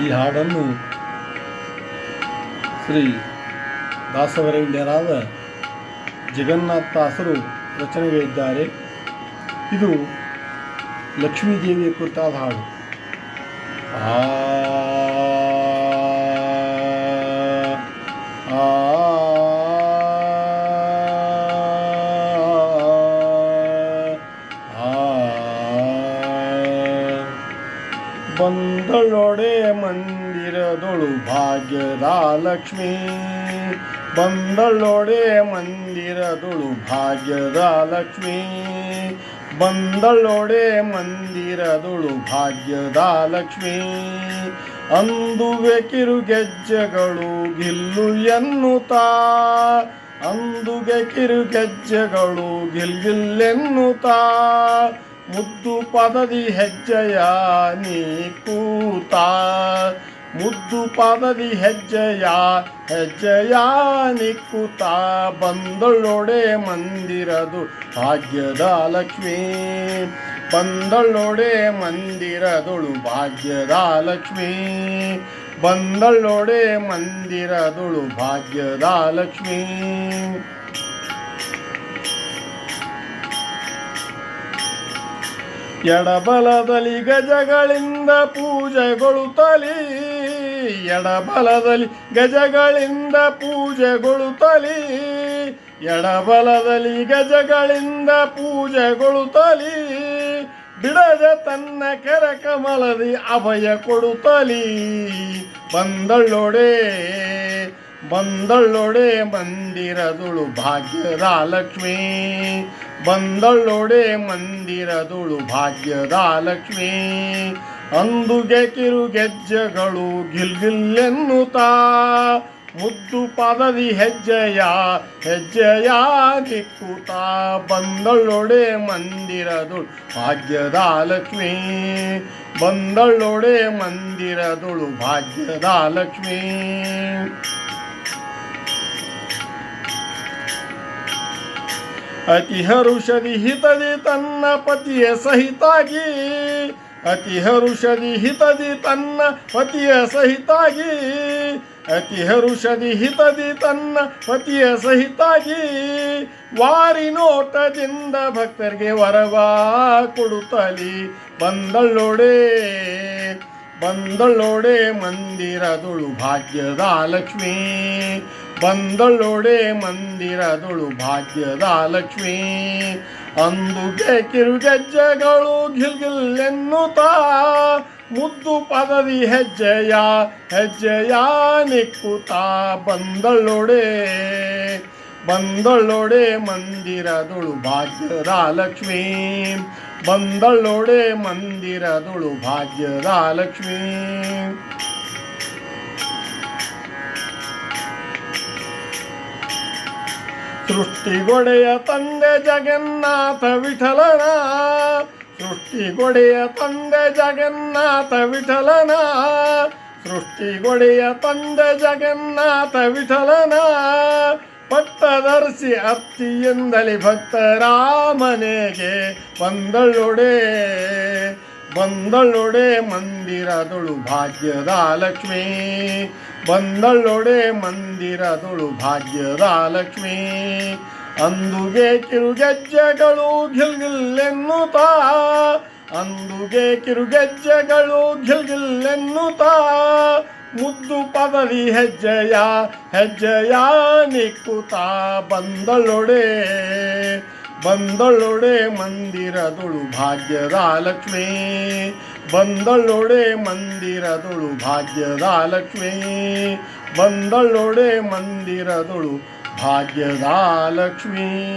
ಈ ಹಾಡನ್ನು ಶ್ರೀ ದಾಸವರೇಣ್ಯರಾದ ಜಗನ್ನಾಥ ದಾಸರು ರಚನೆಗೈದ್ದಾರೆ ಇದು ಲಕ್ಷ್ಮೀದೇವಿಯ ಕುರಿತಾದ ಹಾಡು. ಆ ಬಂದಳೊಡೆ ಮಂದಿರದೊಳು ಭಾಗ್ಯದ ಲಕ್ಷ್ಮಿ ಬಂದಳೊಡೆ ಮಂದಿರದೊಳು ಭಾಗ್ಯದ ಲಕ್ಷ್ಮಿ ಬಂದಳೊಡೆ ಮಂದಿರದೊಳು ಭಾಗ್ಯದ ಲಕ್ಷ್ಮಿ ಅಂದುವೆ ಕಿರುಗೆಜ್ಜೆಗಳು ಗಿಲ್ಲು ಎನ್ನುತ್ತಾ. ಅಂದುಗೆ ಕಿರುಗೆಜ್ಜೆಗಳು ಗಿಲ್ಗಿಲ್ಲೆನ್ನುತ್ತಾ. ಮುದ್ದು ಪದದಿ ಹೆಜ್ಜೆಯ ನೀ ಕೂತ. ಮುದ್ದು ಪದದಿ ಹೆಜ್ಜೆಯ ಹೆಜ್ಜೆಯ ನಿಕ್ಕುತ್ತ ಬಂದಳೊಡೆ ಮಂದಿರದು ಭಾಗ್ಯದ ಲಕ್ಷ್ಮೀ. ಬಂದಳೊಡೆ ಮಂದಿರದೊಳು ಭಾಗ್ಯದ ಲಕ್ಷ್ಮೀ. ಬಂದಳೊಡೆ ಮಂದಿರದೊಳು ಭಾಗ್ಯದ ಲಕ್ಷ್ಮೀ. ಎಡಬಲದಲ್ಲಿ ಗಜಗಳಿಂದ ಪೂಜೆಗೊಳ್ಳುತ್ತಲಿ ಎಡಬಲದಲ್ಲಿ ಗಜಗಳಿಂದ ಪೂಜೆಗೊಳ್ಳುತ್ತಲಿ ಎಡಬಲದಲ್ಲಿ ಗಜಗಳಿಂದ ಪೂಜೆಗೊಳ್ಳುತ್ತಲಿ ಬಿಡದೆ ತನ್ನ ಕೆರ ಕಮಲದಿ ಅಭಯ ಕೊಡುತ್ತಲೀ ಬಂದಳ್ಳೊಡೆ. ಬಂದಳ್ಳೊಡೆ ಮಂದಿರದುಳು ಭಾಗ್ಯದ ಲಕ್ಷ್ಮೀ ಬಂದಳ್ಳೊಡೆ ಮಂದಿರದುಳು ಭಾಗ್ಯದ ಲಕ್ಷ್ಮೀ ಅಂದುಗೆ ಕಿರುಗೆಜ್ಜೆಗಳು ಗಿಲ್ಗಿಲ್ಲೆನ್ನುತ್ತಾ ಮುದ್ದು ಪದದಿ ಹೆಜ್ಜೆಯ ಹೆಜ್ಜೆಯ ದಿಕ್ಕುತ ಬಂದಳ್ಳೊಡೆ ಮಂದಿರದುಳು ಭಾಗ್ಯದ ಲಕ್ಷ್ಮೀ ಬಂದಳ್ಳೊಡೆ ಮಂದಿರದುಳು ಭಾಗ್ಯದ ಲಕ್ಷ್ಮೀ ಅತಿ ಹರುಷದಿ ಹಿತದಿ ತನ್ನ ಪತಿಯ ಸಹಿತಾಗಿ, ಅತಿ ಹರುಷದಿ ಹಿತದಿ ತನ್ನ ಪತಿಯ ಸಹಿತಾಗಿ, ಅತಿ ಹರುಷದಿ ಹಿತದಿ ತನ್ನ ಪತಿಯ ಸಹಿತಾಗಿ ವಾರಿ ನೋಟದಿಂದ ಭಕ್ತರಿಗೆ ವರವಾ ಕೊಡುತ್ತಲಿ. ಬಂದಳ್ಳೊಡೆ ಬಂದಳೊಡೆ ಮಂದಿರದುಳು ಭಾಗ್ಯದ ಲಕ್ಷ್ಮೀ. ಬಂದಳೊಡೆ ಮಂದಿರದೊಳು ಭಾಗ್ಯದ ಲಕ್ಷ್ಮೀ. ಅಂದುಗೆ ಕಿರುಗೆಜ್ಜೆಗಳು ಗಿಲ್ಗಿಲ್ಲೆನ್ನುತ್ತಾ ಮುದ್ದು ಪದವಿ ಹೆಜ್ಜೆಯ ಹೆಜ್ಜೆಯ ನಿಕ್ಕುತ್ತಾ ಬಂದಳೊಡೆ ಬಂದಳೊಡೆ ಮಂದಿರದೊಳು ಭಾಗ್ಯದ ಲಕ್ಷ್ಮೀ. ಬಂದಳೊಡೆ ಮಂದಿರದೊಳು ಭಾಗ್ಯದ ಲಕ್ಷ್ಮೀ. ಸೃಷ್ಟಿಗೊಡೆಯ ತಂದೆ ಜಗನ್ನಾಥ ವಿಠಲನ. ಸೃಷ್ಟಿಗೊಡೆಯ ತಂದೆ ಜಗನ್ನಾಥ ವಿಠಲನ. ಸೃಷ್ಟಿಗೊಡೆಯ ತಂದೆ ಜಗನ್ನಾಥ ವಿಠಲನ. ಪಟ್ಟದರ್ಶಿ ಅತ್ತಿಯಿಂದಲಿ ಭಕ್ತರ ಮನೆಗೆ ಬಂದಳೊಡೆ ಬಂದಳೊಡೆ ಮಂದಿರದೊಳು ಭಾಗ್ಯದ ಲಕ್ಷ್ಮೀ. ಬಂದಳೊಡೆ ಮಂದಿರದೊಳು ಭಾಗ್ಯದ ಲಕ್ಷ್ಮೀ. ಅಂದುಗೆ ಕಿರುಗೆಜ್ಜೆಗಳು ತಾ ಅಂದುಗೆ ಕಿರುಗೆಜ್ಜೆಗಳು ತಾ ಮುದ್ದು ಪದವಿ ಹೆಜ್ಜೆಯ ಹೆಜ್ಜೆಯ ನಿಕ್ಕುತ್ತಾ ಬಂದಳೊಡೆ ಬಂದಳೊಡೆ ಮಂದಿರದೊಳು ಭಾಗ್ಯದ ಲಕ್ಷ್ಮೀ. ಬಂದಳೊಡೆ ಮಂದಿರದೊಳು ಭಾಗ್ಯದ ಲಕ್ಷ್ಮೀ. ಬಂದಳೊಡೆ ಮಂದಿರದೊಳು ಭಾಗ್ಯದ ಲಕ್ಷ್ಮೀ.